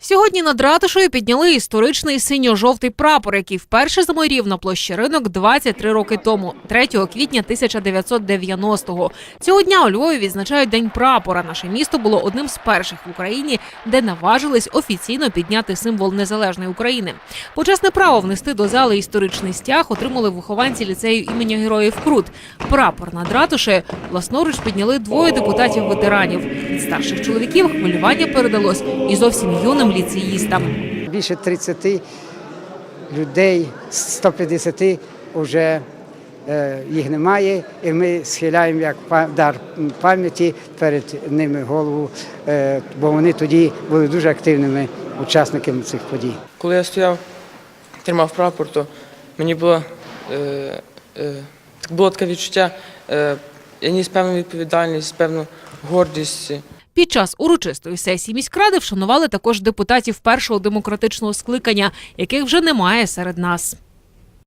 Сьогодні над ратушею підняли історичний синьо-жовтий прапор, який вперше заморів на площі ринок 23 роки тому, 3 квітня 1990-го. Цього дня у Львові відзначають День прапора. Наше місто було одним з перших в Україні, де наважились офіційно підняти символ незалежної України. Почесне право внести до зали історичний стяг отримали вихованці ліцею імені Героїв Крут. Прапор над ратушею власноруч підняли двоє депутатів-ветеранів. Від старших чоловіків хвилювання передалось і зовсім юним ліцеїстам. Більше 30 людей, 150 вже е, їх немає, і ми схиляємо як дар пам'яті перед ними голову, е, бо вони тоді були дуже активними учасниками цих подій. Коли я стояв, тримав прапор, то мені було, е, е, було таке відчуття, е, я ніс певну відповідальність, певну гордість. Під час урочистої сесії міськради вшанували також депутатів першого демократичного скликання, яких вже немає серед нас.